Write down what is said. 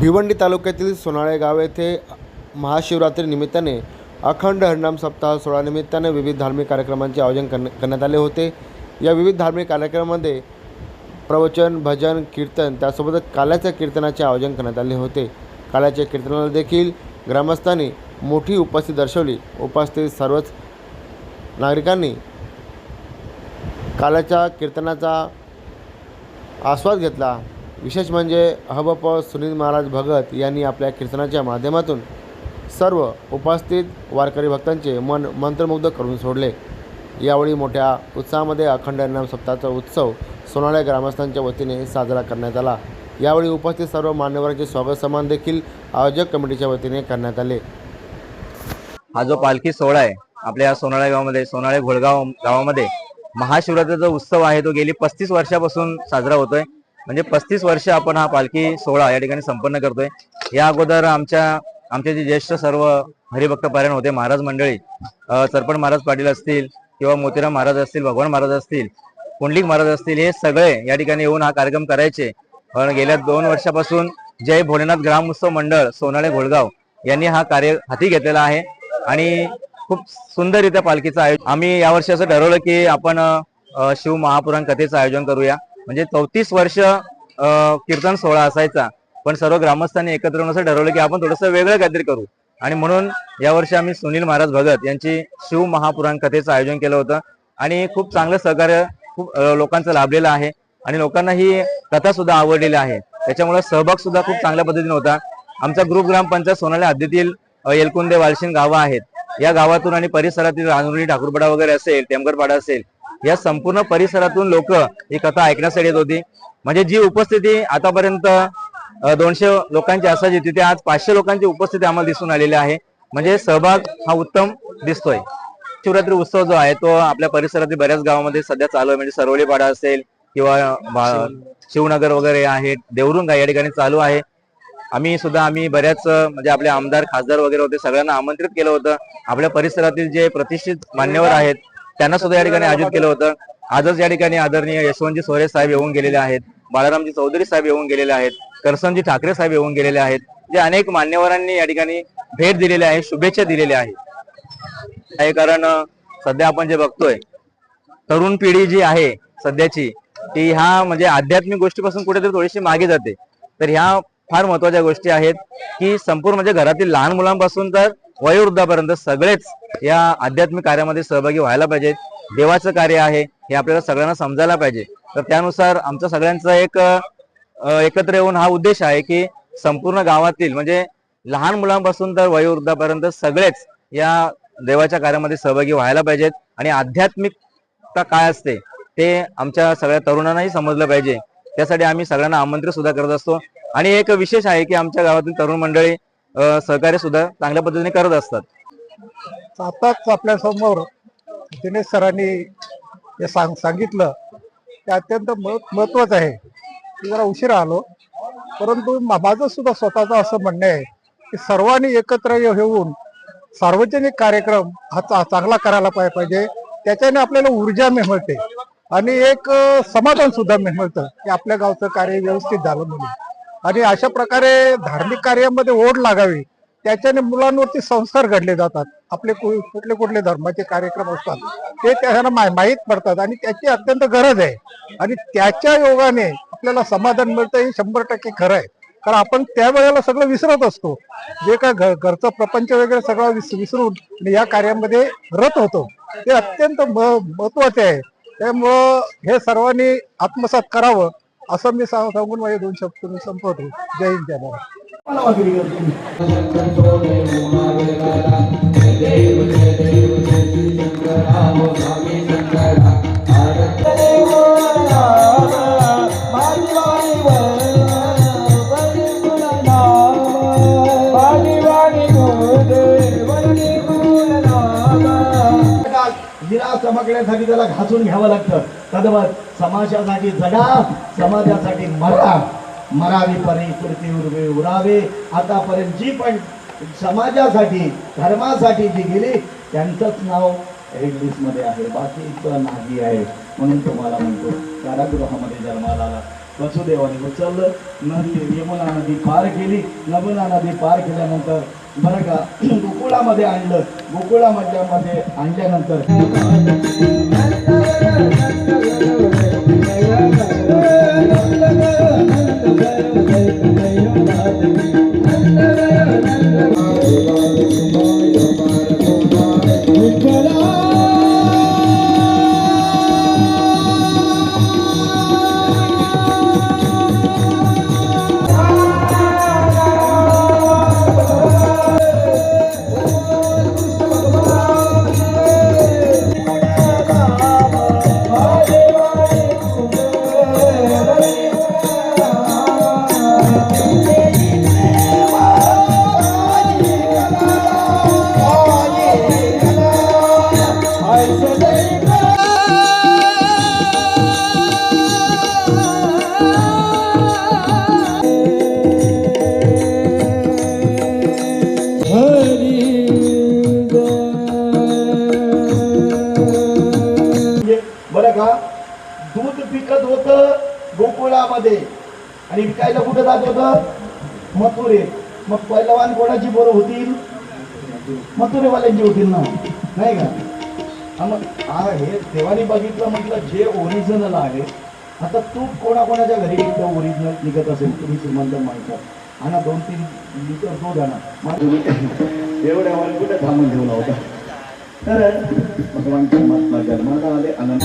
भिवंडी तालुक्यातील सोनाळे गाव येथे महाशिवरात्री निमित्ताने अखंड हरणाम सप्ताह सोहळ्यानिमित्ताने विविध धार्मिक कार्यक्रमांचे आयोजन करण्या करण्यात आले होते. या विविध धार्मिक कार्यक्रमामध्ये प्रवचन भजन कीर्तन त्यासोबतच काल्याच्या कीर्तनाचे आयोजन करण्यात आले होते. काल्याच्या कीर्तनाला देखील ग्रामस्थांनी मोठी उपस्थिती दर्शवली. उपस्थित सर्वच नागरिकांनी काल्याच्या कीर्तनाचा आस्वाद घेतला. विशेष म्हणजे हबप सुनील महाराज भगत यांनी आपल्या कीर्तनाच्या माध्यमातून सर्व उपस्थित वारकरी भक्तांचे मन मंत्रमुग्ध करून सोडले. यावेळी मोठ्या उत्साहामध्ये अखंड नाम सप्ताहाचा उत्सव सोनाळे ग्रामस्थांच्या वतीने साजरा करण्यात आला. यावेळी उपस्थित सर्व मान्यवरांचे स्वागत सन्मान देखील आयोजक कमिटीच्या वतीने करण्यात आले. हा जो पालखी सोहळा आहे आपल्या सोनाळ्या गावामध्ये सोनाळे घोळगाव गावामध्ये महाशिवरात्रीचा उत्सव आहे तो गेली पस्तीस वर्षापासून साजरा होतोय. म्हणजे पस्तीस वर्ष आपण हा पालखी सोहळा या ठिकाणी संपन्न करतोय. या अगोदर आमच्या आमचे जे ज्येष्ठ सर्व हरिभक्त पारायण होते महाराज मंडळी सरपण महाराज पाटील असतील किंवा मोतीराम महाराज असतील भगवान महाराज असतील पुंडलिक महाराज असतील हे सगळे या ठिकाणी येऊन हा कार्यक्रम करायचे. पण गेल्या दोन वर्षापासून जय भोलेनाथ ग्राम उत्सव मंडळ सोनाळे घोळगाव यांनी हा कार्य हाती घेतलेला आहे आणि खूप सुंदररित्या पालखीचं आयोजन आम्ही यावर्षी असं ठरवलं की आपण शिव महापुराण कथेचं आयोजन करूया. म्हणजे चौतीस वर्ष कीर्तन सोहळा असायचा. पण सर्व ग्रामस्थांनी एकत्र येऊन असं ठरवलं की आपण थोडंसं वेगळं काहीतरी करू. आणि म्हणून यावर्षी आम्ही सुनील महाराज भगत यांची शिव महापुराण कथेचं आयोजन केलं होतं. आणि खूप चांगलं सहकार्य खूप लोकांचं लाभलेलं आहे. आणि लोकांना ही कथा सुद्धा आवडलेली आहे. त्याच्यामुळे सहभाग सुद्धा खूप चांगल्या पद्धतीने होता. आमचा ग्रुप ग्रामपंचायत सोनाली हद्दीतील येलकुंदे वालशिन गावं आहेत. या गावातून आणि परिसरातील राजुरी ठाकूरपाडा वगैरे असेल टेमगरपाडा असेल या संपूर्ण परिसरातून लोक ही कथा ऐकण्यासाठी येत होती. म्हणजे जी उपस्थिती आतापर्यंत दोनशे लोकांची असायची तिथे आज पाचशे लोकांची उपस्थिती आम्हाला दिसून आलेली आहे. म्हणजे सहभाग हा उत्तम दिसतोय. शिवरात्री उत्सव जो आहे तो आपल्या परिसरातील बऱ्याच गावामध्ये सध्या चालू आहे. म्हणजे सरवळीपाडा असेल किंवा शिवनगर वगैरे आहेत देवरुंगा या ठिकाणी चालू आहे. आम्ही सुद्धा आम्ही बऱ्याच म्हणजे आपले आमदार खासदार वगैरे होते सगळ्यांना आमंत्रित केलं होतं. आपल्या परिसरातील जे प्रतिष्ठित मान्यवर आहेत त्यांना सुद्धा या ठिकाणी आयोजित केलं होतं. आजच या ठिकाणी आदरणीय यशवंतजी सोरे साहेब येऊन गेलेले आहेत. बाळारामजी चौधरी साहेब येऊन गेलेले आहेत. करसनजी ठाकरे साहेब येऊन गेलेले आहेत. जे अनेक मान्यवरांनी या ठिकाणी भेट दिलेली आहे शुभेच्छा दिलेल्या आहेत. कारण सध्या आपण जे बघतोय तरुण पिढी जी आहे सध्याची ती ह्या म्हणजे आध्यात्मिक गोष्टीपासून कुठेतरी थोडीशी मागे जाते. तर ह्या फार महत्त्वाच्या गोष्टी आहेत की संपूर्ण म्हणजे घरातील लहान मुलांपासून तर वयोवृद्धापर्यंत सगळेच या आध्यात्मिक कार्यामध्ये सहभागी व्हायला पाहिजेत. देवाचं कार्य आहे हे आपल्याला सगळ्यांना समजायला पाहिजे. तर त्यानुसार आमचा सगळ्यांचा एक एकत्र येऊन हा उद्देश आहे की संपूर्ण गावातील म्हणजे लहान मुलांपासून तर वयोवृद्धापर्यंत सगळेच या देवाच्या कार्यामध्ये सहभागी व्हायला पाहिजेत. आणि आध्यात्मिकता काय असते ते आमच्या सगळ्या तरुणांनाही समजलं पाहिजे. त्यासाठी आम्ही सगळ्यांना आमंत्रित सुद्धा करत असतो. आणि एक विशेष आहे की आमच्या गावातील तरुण मंडळी सहकार्य सुद्धा चांगल्या पद्धतीने करत असतात. आताच आपल्यासमोर दिनेश सरांनी जे सांग सांगितलं ते अत्यंत महत्वाचं आहे. मी जरा उशिरा आलो परंतु माझं सुद्धा स्वतःचं असं म्हणणं आहे की सर्वांनी एकत्र येऊन सार्वजनिक कार्यक्रम हा चा- चांगला करायला पाय- पाहिजे. त्याच्याने आपल्याला ऊर्जा मिळते. आणि एक समाधान सुद्धा मिळतं की आपल्या गावचं कार्य व्यवस्थित झालं म्हणून. आणि अशा प्रकारे धार्मिक कार्यामध्ये ओढ लागावी. त्याच्याने मुलांवरती संस्कार घडले जातात. आपले कु- कुठले कुठले धर्माचे कार्यक्रम असतात ते त्यांना मा- माहीत पडतात आणि त्याची अत्यंत गरज आहे. आणि त्याच्या योगाने आपल्याला समाधान मिळतं हे शंभर टक्के खरं आहे. कारण आपण त्यावेळेला सगळं विसरत असतो. जे काय घरचं प्रपंच वगैरे सगळं विस- विसरून आणि या कार्यामध्ये रत होतो. ते अत्यंत म- महत्त्वाचे आहे. त्यामुळं हे सर्वांनी आत्मसात करावं. असं मी सांग- सांगून माझे दोन शब्द मी संपवतो. जय हिंद जय महाराज चमकण्यासाठी त्याला घासून घ्यावं लागतं. तदवत समाजासाठी जगा समाजासाठी मरा. मरावी परी कृती उर्वे उरावे. आतापर्यंत जी पण समाजासाठी धर्मासाठी जी गेली त्यांचंच नाव रेड आहे. बाकी इतकं नाही आहे. म्हणून तुम्हाला म्हणतो कारागृहामध्ये जन्माला आला वसुदेवाने उचललं नदी यमुना नदी पार केली. नमुना नदी पार केल्यानंतर बरं का गोकुळामध्ये आणलं. गोकुळामध्ये मध्ये आणल्यानंतर गोकुळामध्ये आणि विकायला कुठं जात होतं? मथुरे. मग पैलवान कोणाची बरं होतील? मथुरेवाल्यांची होतील ना? नाही का? मग हा हे देवाने बघितलं म्हटलं जे ओरिजिनल आहे आता तू कोणाकोणाच्या घरी गेलं ओरिजिनल निघत असेल तुम्ही श्रीमंत माणसं. आणा दोन तीन लिटर दूध आणा. एवढ्या वर कुठे थांबून ठेवला होता? तर भगवान महात्मा जन्माला आले आनंद